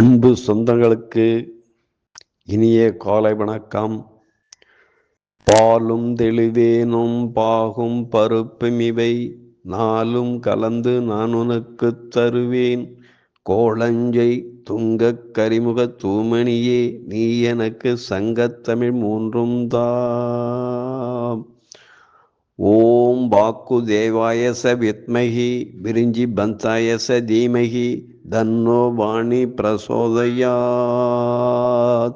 அன்பு சொந்தங்களுக்கு இனிய காலை வணக்கம். பாலும் தெளிவேனும் பாகும் பருப்பும் இவை. நாளும் கலந்து நான் உனக்குத் தருவேன். கோளஞ்சை துங்க கரிமுக தூமணியே நீ எனக்கு சங்கத்தமிழ் மூன்றும் தாம் ஓம் பாக்கு தேவாயச வித்மகி விரிஞ்சி பந்தாயச தீமகி தன்னோ வாணி பிரசோதயாத்.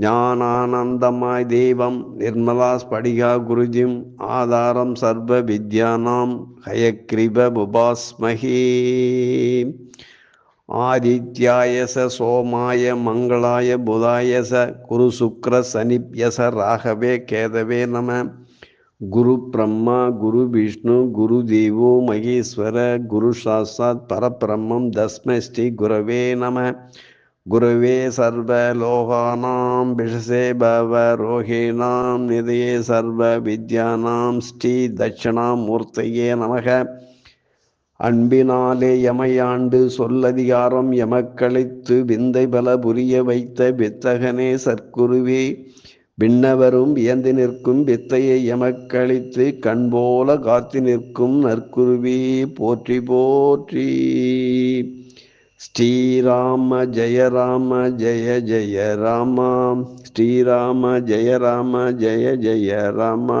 ஞானானந்தமாய் தெய்வம் நிர்மலா ஸ்படிகா குருஜிம் ஆதாரம் சர்வ வித்யானாம் ஹயக்ரிப உபாஸ்மகே. ஆதித்யாயச சோமாய மங்களாய புதாயச குரு சுக்ர சனிப்யச ராகவே கேதவே நம. குரு பிரம்மா குரு விஷ்ணு குரு தேவோ மகேஸ்வர குரு சாஸ்தாத் பரபிரம்மம் தஸ்மை ஸ்ரீ குரவே நம. குருவே சர்வ லோகானாம் விஷசே பவ ரோஹிணாம் நிதயே சர்வ வித்யானாம் ஸ்ரீ தட்சிணாமூர்த்தையே நமக. அன்பினாலே எமையாண்டு சொல்லதிகாரம் எமக்களித்து விந்தை பல புரிய வைத்த வித்தகனே சற்குருவே விண்ணவரும் வியந்து நிற்கும் வித்தையை எமக்களித்து கண்போல காத்து நிற்கும் நற்குருவி போற்றி போற்றி. ஸ்ரீராம ஜெய ராம ஜெய ஜெய ராமா ஸ்ரீராம ஜெய ராம ஜெய ஜெய ராமா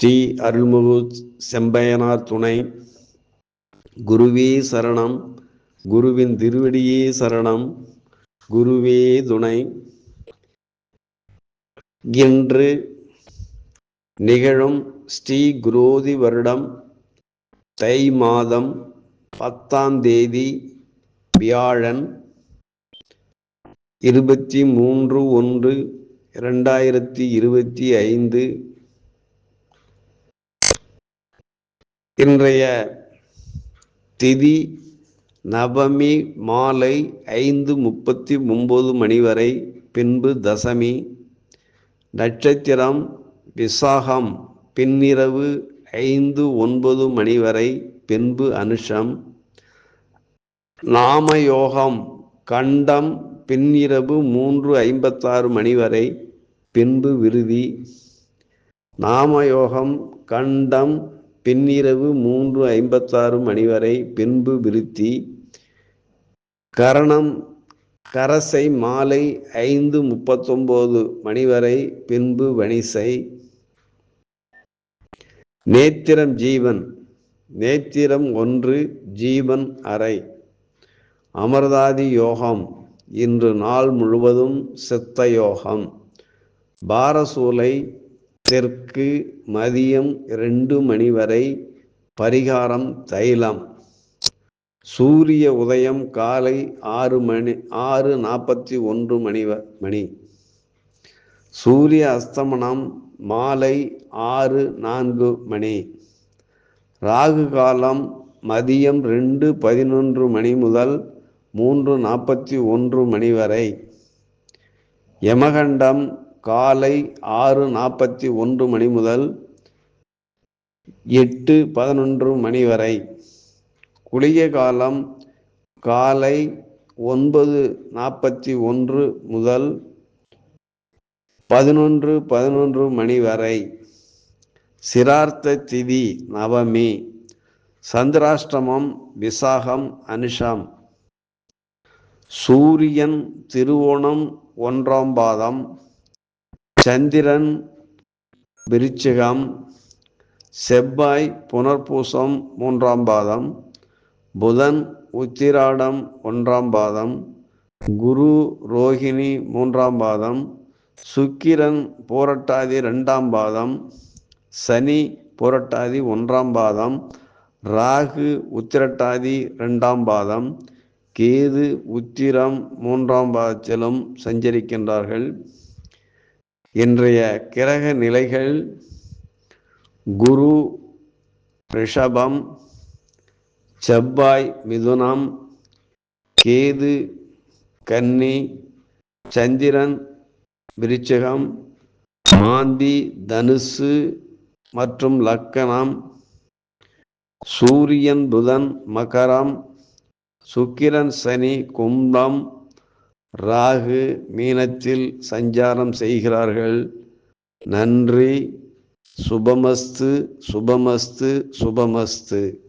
ஸ்ரீ அருள்முகு செம்பயனார் துணை. குருவே சரணம். குருவின் திருவடியே சரணம். குருவே துணை. இன்று நிகழும் ஸ்ரீ குரோதி வருடம் தை மாதம் பத்தாம் தேதி வியாழன் இருபத்தி மூன்று ஒன்று இரண்டாயிரத்தி இருபத்தி ஐந்து இன்றைய திதி நவமி மாலை ஐந்து முப்பத்தி ஒம்பது மணி வரை பின்பு தசமி. நட்சத்திரம் விசாகம் பின்னிரவு ஐந்து ஒன்பது மணி வரை பின்பு அனுஷம். நாமயோகம் கண்டம் பின்னிரவு மூன்று ஐம்பத்தாறு மணி வரை பின்பு விருதி. நாமயோகம் கண்டம் பின்னிரவு மூன்று ஐம்பத்தாறு மணி வரை பின்பு விருத்தி. கரணம் கரசை மாலை ஐந்து முப்பத்தொம்போது மணி வரை பின்பு வணிசை. நேத்திரம் ஜீவன் நேத்திரம் ஒன்று ஜீவன் அறை. அமர்தாதி யோகம் இன்று நாள் முழுவதும் சித்த யோகம். பாரசூலை தெற்கு மதியம் ரெண்டு மணி வரை பரிகாரம் தைலம். சூரிய உதயம் காலை ஆறு மணி ஆறு நாற்பத்தி ஒன்று மணி மணி. சூரிய அஸ்தமனம் மாலை ஆறு நான்கு மணி. ராகு காலம் மதியம் ரெண்டு பதினொன்று மணி முதல் மூன்று நாற்பத்தி ஒன்று மணி வரை. யமகண்டம் காலை ஆறு நாற்பத்தி ஒன்று மணி முதல் எட்டு பதினொன்று மணி வரை. குளிய காலம் காலை ஒன்பது நாற்பத்தி ஒன்று முதல் பதினொன்று பதினொன்று மணி வரை. சிரார்த்த திதி நவமி சந்திராஷ்டமம் விசாகம் அனுஷம். சூரியன் திருவோணம் ஒன்றாம் பாதம். சந்திரன் விருச்சிகம் செவ்வாய் புனர்பூசம் மூன்றாம் பாதம் புதன் உத்திராடம் ஒன்றாம் பாதம் குரு ரோஹிணி மூன்றாம் பாதம் சுக்கிரன் போரட்டாதி ரெண்டாம் பாதம் சனி போரட்டாதி ஒன்றாம் பாதம் ராகு உத்திரட்டாதி ரெண்டாம் பாதம் கேது உத்திரம் மூன்றாம் பாதத்திலும் சஞ்சரிக்கின்றார்கள். இன்றைய கிரக நிலைகள் குரு ரிஷபம் செவ்வாய் மிதுனம் கேது கன்னி சந்திரன் விருச்சகம் மாந்தி தனுசு மற்றும் லக்கணம் சூரியன் புதன் மகரம் சுக்கிரன் சனி கும்பம் ராகு மீனத்தில் சஞ்சாரம் செய்கிறார்கள். நன்றி. சுபமஸ்து சுபமஸ்து சுபமஸ்து.